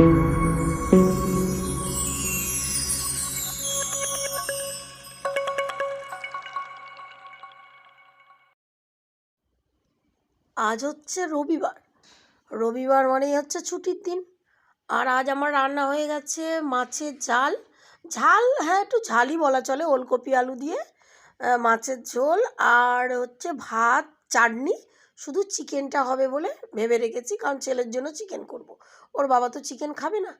আজ হচ্ছে রবিবার। রবিবার মানেই হচ্ছে ছুটির দিন। আর আজ আমার রান্না হয়ে গেছে মাছের ঝাল। ঝাল হ্যাঁ একটু ঝালই বলা চলে ওলকপি আলু দিয়ে মাছের ঝোল আর হচ্ছে ভাত, চাটনি শুধু চিকেনটা হবে বলে ভেবে রেখেছি, কারণ ছেলের জন্য চিকেন করব। ওর বাবা তো চিকেন খাবে না।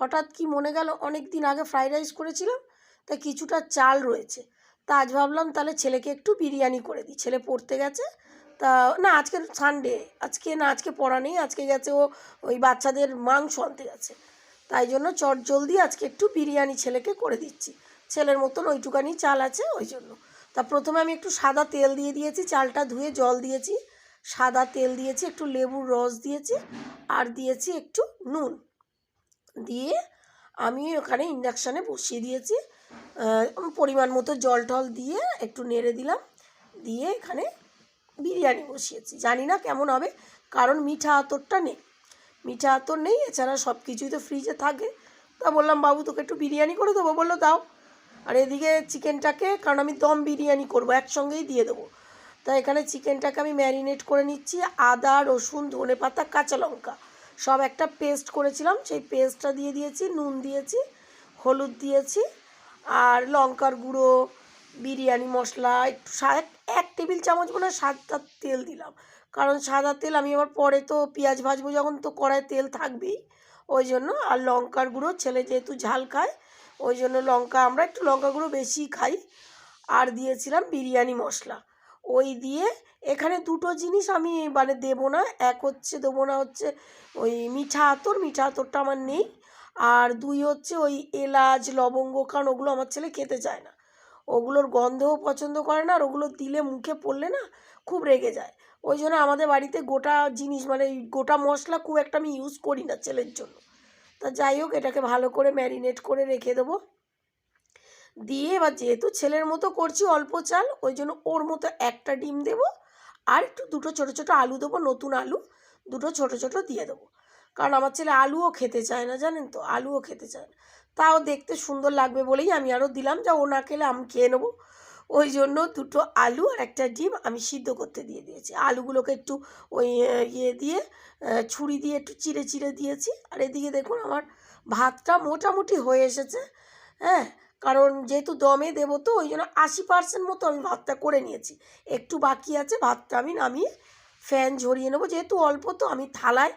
হঠাৎ কি মনে গেল, অনেক দিন আগে ফ্রাইড রাইস করেছিলাম, তা কিছুটা চাল রয়েছে। তা আজ ভাবলাম তাহলে ছেলেকে একটু বিরিয়ানি করে দিই। ছেলে পড়তে গেছে, তা না, আজকে সানডে আজকে না, আজকে পড়া নেই, আজকে গেছে ও ওই বাচ্চাদের মাংস আনতে গেছে। তাই জন্য চট জলদি আজকে একটু বিরিয়ানি ছেলেকে করে দিচ্ছি। ছেলের মতন ওইটুকানি চাল আছে ওই জন্য। তা প্রথমে আমি একটু সাদা তেল দিয়ে দিয়েছি, চালটা ধুয়ে জল দিয়েছি। সাদা তেল দিয়েছি, একটু লেবুর রস দিয়েছি আর দিয়েছি একটু নুন। দিয়ে আমি ওখানে ইন্ডাকশানে বসিয়ে দিয়েছি। পরিমাণ মতো জল টল দিয়ে একটু নেড়ে দিলাম। দিয়ে এখানে বিরিয়ানি বসিয়েছি। জানি না কেমন হবে, কারণ মিঠা আতরটা নেই। মিঠা আতর নেই, এছাড়া সব কিছুই তো ফ্রিজে থাকে। তা বললাম, বাবু, তোকে একটু বিরিয়ানি করে দেবো? বলল, দাও। আর এদিকে চিকেনটাকে কারণ আমি দম বিরিয়ানি করব, একসঙ্গেই দিয়ে দেবো। তা এখানে চিকেনটাকে আমি ম্যারিনেট করে নিচ্ছি, আদা, রসুন ধনে পাতা কাঁচা লঙ্কা। সব একটা পেস্ট করেছিলাম, সেই পেস্টটা দিয়ে দিয়েছি, নুন দিয়েছি, হলুদ দিয়েছি, আর লঙ্কার গুঁড়ো, বিরিয়ানি মশলা, একটু এক টেবিল চামচ মনে সাদা তেল দিলাম। কারণ সাদা তেল আমি আবার পরে তো পেঁয়াজ ভাজবো যখন তো কড়ায় তেল থাকবেই, ওই জন্য। আর লঙ্কার গুঁড়ো, ছেলে যেহেতু ঝাল খায়, ওই জন্য লঙ্কা, আমরা একটু লঙ্কা গুঁড়ো বেশি খাই। আর দিয়েছিলাম বিরিয়ানি মশলা। ওই দিয়ে এখানে দুটো জিনিস আমি মানে দেবো না, এক হচ্ছে দেবো না হচ্ছে ওই মিঠা আতর, মিঠা আতরটা আমার নেই। আর দুই হচ্ছে ওই এলাচ, লবঙ্গ, কারণ ওগুলো আমার ছেলে খেতে চায় না। ওগুলোর গন্ধও পছন্দ করে না আর ওগুলো দিলে মুখে পড়লে না খুব রেগে যায়। ওই জন্য আমাদের বাড়িতে গোটা জিনিস মানে গোটা মশলা খুব একটা আমি ইউজ করি না ছেলের জন্য। তা যাই হোক, এটাকে ভালো করে ম্যারিনেট করে রেখে দেবো। দিয়ে এবার যেহেতু ছেলের মতো করছি অল্প চাল, ওই জন্য ওর মতো একটা ডিম দেবো আর একটু দুটো ছোটো ছোটো আলু দেবো, নতুন আলু, দুটো ছোটো ছোটো দিয়ে দেবো। কারণ আমার ছেলে আলুও খেতে চায় না, জানেন তো? আলুও খেতে চায় না। তাও দেখতে সুন্দর লাগবে বলেই আমি আরও দিলাম, যা ও না খেলে আমি খেয়ে নেব। ওই জন্য দুটো আলু আর একটা ডিম আমি সিদ্ধ করতে দিয়ে দিয়েছি। আলুগুলোকে একটু ওই ইয়ে দিয়ে ছুরি দিয়ে একটু চিড়ে চিড়ে দিয়েছি। আর এদিকে দেখুন আমার ভাতটা মোটামুটি হয়ে এসেছে হ্যাঁ? কারণ যেহেতু দমে দেবো তো, ওই জন্য আশি পার্সেন্ট মতো আমি ভাতটা করে নিয়েছি। একটু বাকি আছে, ভাতটা আমি নামিয়ে ফ্যান ঝরিয়ে নেব। যেহেতু অল্প তো, আমি থালায়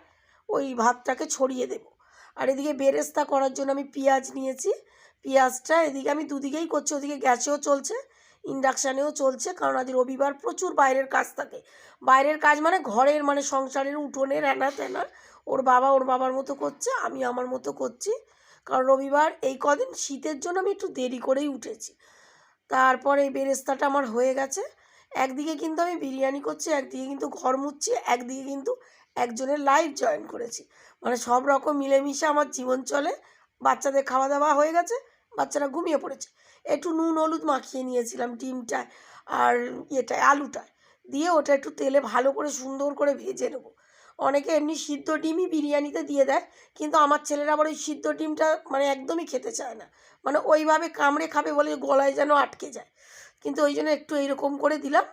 ওই ভাতটাকে ছড়িয়ে দেবো। আর এদিকে বেরেস্তা করার জন্য আমি পেঁয়াজ নিয়েছি। পেঁয়াজটা এদিকে আমি দুদিকেই করছি, ওদিকে গ্যাসেও চলছে, ইন্ডাকশানেও চলছে, কারণ আজ রবিবার প্রচুর বাইরের কাজ থাকে। বাইরের কাজ মানে ঘরের মানে সংসারের উঠোনের হ্যানা ত্যানা ওর বাবা ওর বাবার মতো করছে, আমি আমার মতো করছি। কারণ রবিবার এই কদিন শীতের জন্য আমি একটু দেরি করেই উঠেছি। তারপর এই বেরেস্তাটা আমার হয়ে গেছে। একদিকে কিন্তু আমি বিরিয়ানি করছি, একদিকে কিন্তু ঘর মুছছি, একদিকে কিন্তু একজনের লাইভ জয়েন করেছি। মানে সব রকম মিলেমিশে আমার জীবন চলে। বাচ্চাদের খাওয়া দাওয়া হয়ে গেছে, বাচ্চারা ঘুমিয়ে পড়েছে। একটু নুন, হলুদ মাখিয়ে নিয়েছিলাম ডিমটায় আর ইয়েটায়, আলুটায়। দিয়ে ওটা একটু তেলে ভালো করে সুন্দর করে ভেজে নেব। অনেকে এমনি সিদ্ধ ডিমই বিরিয়ানিতে দিয়ে দেয়, কিন্তু আমার ছেলেরা আবার ওই সিদ্ধ ডিমটা মানে একদমই খেতে চায় না। মানে ওইভাবে কামড়ে খাবে বলে গলায় যেন আটকে যায়। কিন্তু ওই জন্য একটু এইরকম করে দিলাম।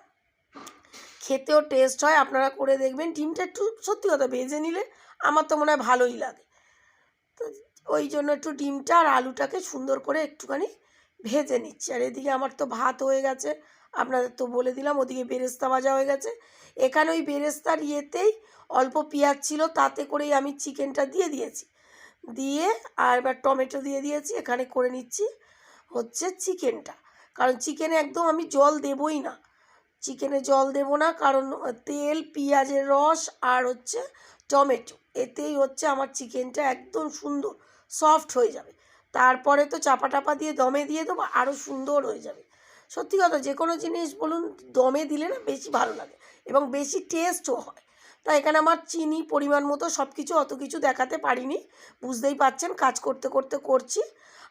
খেতেও টেস্ট হয়, আপনারা করে দেখবেন। ডিমটা একটু সত্যি কথা ভেজে নিলে আমার তো মনে হয় ভালোই লাগে। তো ওই জন্য একটু ডিমটা আর আলুটাকে সুন্দর করে একটুখানি ভেজে নিচ্ছি। আর এদিকে আমার তো ভাত হয়ে গেছে। আপনাদের তো বলে দিলাম, ওদিকে বেরেস্তা ভাজা হয়ে গেছে। এখানে ওই বেরেস্তার ইয়েতেই অল্প পেঁয়াজ ছিল, তাতে করেই আমি চিকেনটা দিয়ে দিয়েছি। দিয়ে আর এবার টমেটো দিয়ে দিয়েছি, এখানে করে নিচ্ছি হচ্ছে চিকেনটা। কারণ চিকেনে একদম আমি জল দেবই না। চিকেনে জল দেবো না, কারণ তেল, পেঁয়াজের রস আর হচ্ছে টমেটো, এতেই হচ্ছে আমার চিকেনটা একদম সুন্দর, সফট হয়ে যাবে। তারপরে তো চাপা টাপা দিয়ে দমে দিয়ে দেবো, আরও সুন্দর হয়ে যাবে। সত্যি কথা যে কোনো জিনিস বলুন, দমে দিলে না বেশি ভালো লাগে এবং বেশি টেস্টও হয়। তা এখানে আমার চিনি পরিমাণ মতো সব কিছু অত কিছু দেখাতে পারিনি, বুঝতেই পাচ্ছেন কাজ করতে করতে করছি।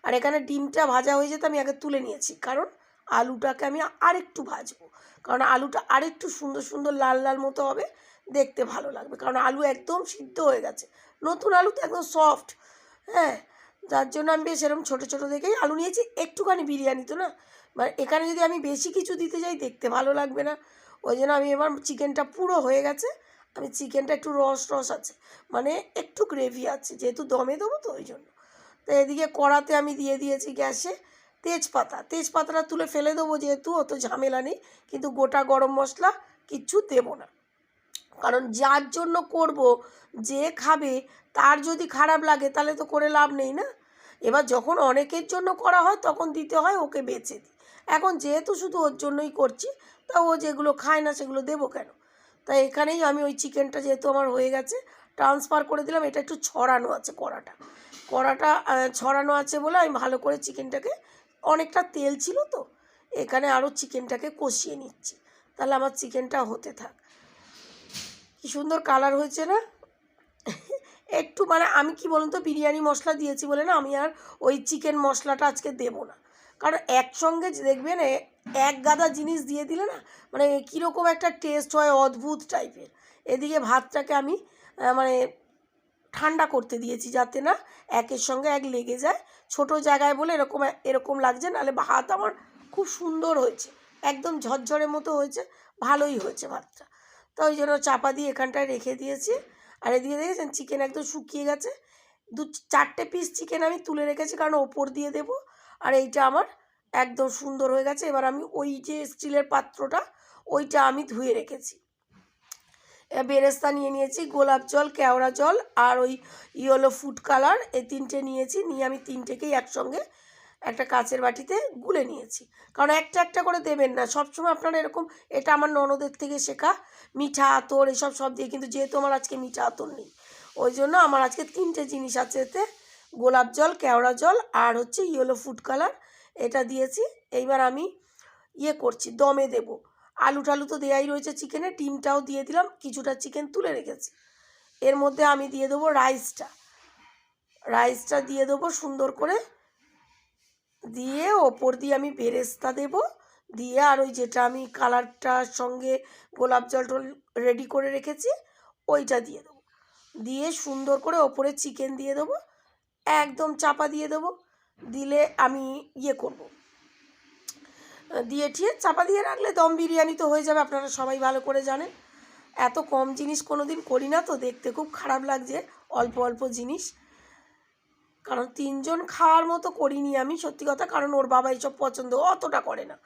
আর এখানে ডিমটা ভাজা হয়ে যেতে আমি আগে তুলে নিয়েছি, কারণ আলুটাকে আমি আরেকটু ভাজবো। কারণ আলুটা আরেকটু সুন্দর সুন্দর লাল লাল মতো হবে, দেখতে ভালো লাগবে। কারণ আলু একদম সিদ্ধ হয়ে গেছে। নতুন আলু তো একদম সফট হ্যাঁ? যার জন্য আমি বেশ এরকম ছোটো ছোটো দেখেই আলু নিয়েছি, একটুখানি বিরিয়ানি তো না? মানে এখানে যদি আমি বেশি কিছু দিতে যাই, দেখতে ভালো লাগবে না। ওই জন্য আমি এবার চিকেনটা পুরো হয়ে গেছে। আমি চিকেনটা একটু রস রস আছে মানে একটু গ্রেভি আছে, যেহেতু দমে দেবো তো ওই জন্য। তো এদিকে কড়াতে আমি দিয়ে দিয়েছি গ্যাসে তেজপাতা। তেজপাতাটা তুলে ফেলে দেবো যেহেতু, অত ঝামেলা নেই। কিন্তু গোটা গরম মশলা কিচ্ছু দেবো না। কারণ যার জন্য করব, যে খাবে, তার যদি খারাপ লাগে, তাহলে তো করে লাভ নেই না। এবার যখন অনেকের জন্য করা হয়, তখন দিতে হয়, ওকে বেছে দিই। এখন যেহেতু শুধু ওর জন্যই করছি, তা ও যেগুলো খায় না সেগুলো দেবো কেন? তাই এখানেই আমি ওই চিকেনটা যেহেতু আমার হয়ে গেছে ট্রান্সফার করে দিলাম, এটা একটু ছড়ানো আছে কড়াটা। কড়াটা ছড়ানো আছে বলে আমি ভালো করে চিকেনটাকে অনেকটা তেল ছিল তো, এখানে আরও চিকেনটাকে কষিয়ে নিচ্ছি। তাহলে আমার চিকেনটা হতে থাক। কি সুন্দর কালার হয়েছে না? একটু মানে আমি কি বলুন তো, বিরিয়ানি মশলা দিয়েছি বলে না, আমি আর ওই চিকেন মশলাটা আজকে দেবো না। কারণ একসঙ্গে দেখবেন এক গাদা জিনিস দিয়ে দিলে না মানে কীরকম একটা টেস্ট হয়, অদ্ভুত টাইপের এদিকে ভাতটাকে আমি মানে ঠান্ডা করতে দিয়েছি যাতে না একের সঙ্গে এক লেগে যায়। ছোট জায়গায় বলে এরকম এরকম লাগছে, নাহলে ভাত আমার খুব সুন্দর হয়েছে। একদম ঝরঝরের মতো হয়েছে, ভালোই হয়েছে ভাতটা। তো ওই জন্য চাপা দিয়ে এখানটায় রেখে দিয়েছি। আর এদিকে দেখেছেন চিকেন একদম শুকিয়ে গেছে। দু, চারটে পিস চিকেন আমি তুলে রেখেছি, কারণ ওপর দিয়ে দেবো। আর এইটা আমার একদম সুন্দর হয়ে গেছে। এবার আমি ওই যে স্টিলের পাত্রটা, ওইটা আমি ধুয়ে রেখেছি। বেরেস্তা নিয়ে নিয়েছি, গোলাপ জল, কেওড়া জল আর ওই ইয়েলো ফুড কালার এই তিনটে নিয়েছি। নিয়ে আমি তিনটেকেই একসঙ্গে একটা কাচের বাটিতে গুলে নিয়েছি। কারণ একটা একটা করে দেবেন না। সবসময় আপনারা এরকম, এটা আমার ননদের থেকে শেখা। মিঠা আতর, এসব সব দিয়ে। কিন্তু যেহেতু আমার আজকে মিঠা আতর নেই, ওই জন্য আমার আজকে তিনটে জিনিস আছে এতে। গোলাপ জল, কেওড়া জল আর হচ্ছে ইয়েলো ফুড কালার এটা দিয়েছি। এইবার আমি ইয়ে করছি, দমে দেবো। আলু টালু তো দেয়াই রয়েছে চিকেনে ডিমটাও দিয়ে দিলাম, কিছুটা চিকেন তুলে রেখেছি। এর মধ্যে আমি দিয়ে দেবো রাইসটা রাইসটা দিয়ে দেবো সুন্দর করে। দিয়ে ওপর দিয়ে আমি বেরেস্তা দেব। দিয়ে আর ওই যেটা আমি কালারটার সঙ্গে গোলাপ জল টল রেডি করে রেখেছি, ওইটা দিয়ে দেবো। দিয়ে সুন্দর করে ওপরে চিকেন দিয়ে দেবো। একদম চাপা দিয়ে দেবো, দিলে আমি ইয়ে করব। দিয়ে ঠিয়ে চাপা দিয়ে রাখলে দম বিরিয়ানি তো হয়ে যাবে, আপনারা সবাই ভালো করে জানেন। এত কম জিনিস কোনো দিন করি না তো, দেখতে খুব খারাপ লাগছে অল্প অল্প জিনিস। কারণ তিনজন খাওয়ার মতো করিনি আমি, সত্যি কথা, কারণ ওর বাবা এইসব পছন্দ অতটা করে না।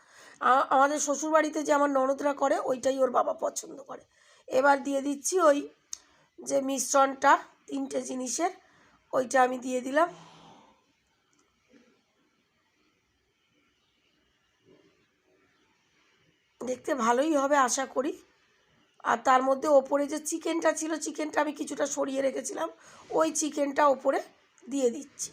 আমাদের শ্বশুরবাড়িতে যে আমার ননদরা করে, ওইটাই ওর বাবা পছন্দ করে। এবার দিয়ে দিচ্ছি ওই যে মিশ্রণটা, তিনটে জিনিসের। ওইটা আমি দিয়ে দিলাম। দেখতে ভালোই হবে আশা করি। আর তার মধ্যে ওপরে যে চিকেনটা ছিল, চিকেনটা আমি কিছুটা সরিয়ে রেখেছিলাম। ওই চিকেনটা ওপরে দিয়ে দিচ্ছি।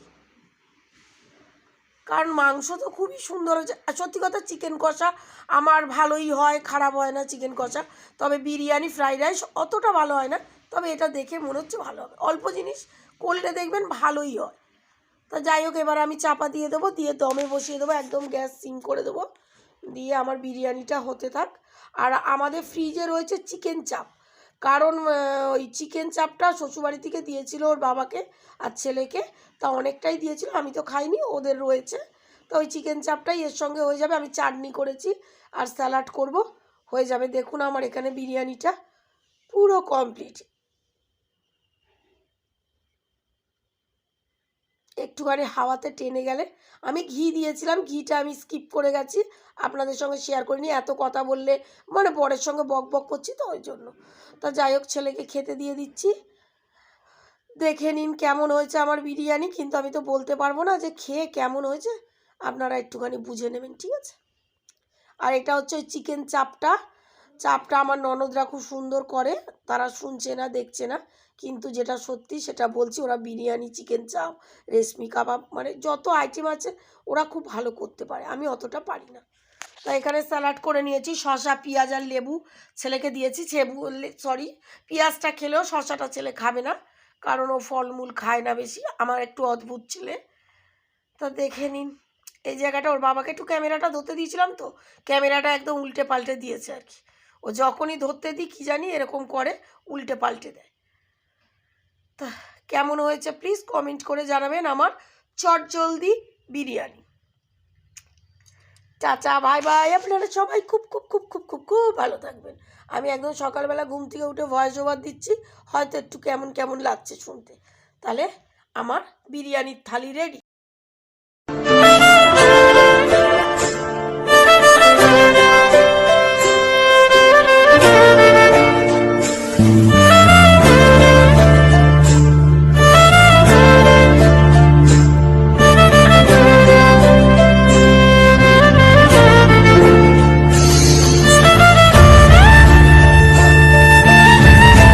কারণ মাংস তো খুবই সুন্দর হয়েছে। সত্যি কথা, চিকেন কষা আমার ভালোই হয়, খারাপ হয় না চিকেন কষা। তবে বিরিয়ানি, ফ্রাইড রাইস অতটা ভালো হয় না। তবে এটা দেখে মনে হচ্ছে ভালো হবে। অল্প জিনিস করলে দেখবেন ভালোই হয়। তা যাই হোক, এবার আমি চাপা দিয়ে দেবো, দিয়ে দমে বসিয়ে দেবো, একদম গ্যাস সিম করে দেবো। দিয়ে আমার বিরিয়ানিটা হতে থাক। আর আমাদের ফ্রিজে রয়েছে চিকেন চাপ। কারণ ওই চিকেন চাপটা শ্বশুরবাড়ি থেকে দিয়েছিল ওর বাবাকে আর ছেলেকে। তা অনেকটাই দিয়েছিল, আমি তো খাইনি, ওদের রয়েছে। তো ওই চিকেন চাপটাই এর সঙ্গে হয়ে যাবে, আমি চাটনি করেছি আর স্যালাড করব। হয়ে যাবে, দেখুন আমার এখানে বিরিয়ানিটা পুরো কমপ্লিট। একটুখানি হাওয়াতে টেনে গেলে। আমি ঘি দিয়েছিলাম, ঘিটা আমি স্কিপ করে গেছি। আপনাদের সঙ্গে শেয়ার করিনি, এত কথা বললে মানে বরের সঙ্গে বক বক করছি তো ওই জন্য। তা যাই হোক, ছেলেকে খেতে দিয়ে দিচ্ছি। দেখে নিন কেমন হয়েছে আমার বিরিয়ানি, কিন্তু আমি তো বলতে পারব না যে খেয়ে কেমন হয়েছে। আপনারা একটুখানি বুঝে নেবেন, ঠিক আছে? আর এটা হচ্ছে ওই চিকেন চাপটা। চাপটা আমার ননদরা খুব সুন্দর করে, তারা শুনছে না, দেখছে না। কিন্তু যেটা সত্যি সেটা বলছি, ওরা বিরিয়ানি, চিকেন চাপ, রেশমি কাবাব মানে যত আইটেম আছে, ওরা খুব ভালো করতে পারে। আমি অতটা পারি না। তা এখানে স্যালাড করে নিয়েছি শশা পেঁয়াজ আর লেবু। ছেলেকে দিয়েছি ছেবু সরি পেঁয়াজটা খেলেও শসাটা ছেলে খাবে না, কারণ ও ফলমূল খায় না বেশি, আমার একটু অদ্ভুত ছেলে। তা দেখে নিন। এই জায়গাটা ওর বাবাকে একটু ক্যামেরাটা ধরতে দিয়েছিলাম তো, ক্যামেরাটা একদম উল্টে পাল্টে দিয়েছে আর কি। ও যখনই ধরতে দিই, কী জানি এরকম করে, উল্টে পাল্টে দেয়। তা কেমন হয়েছে প্লিজ কমেন্ট করে জানাবেন আমার চটজলদি বিরিয়ানি। চাচা ভাই ভাই আপনারা সবাই খুব খুব খুব খুব খুব খুব ভালো থাকবেন। আমি একদম সকালবেলা ঘুম থেকে উঠে ভয়েস ওভার দিচ্ছি, হয়তো একটু কেমন কেমন লাগছে শুনতে। তাহলে আমার বিরিয়ানির থালি রেডি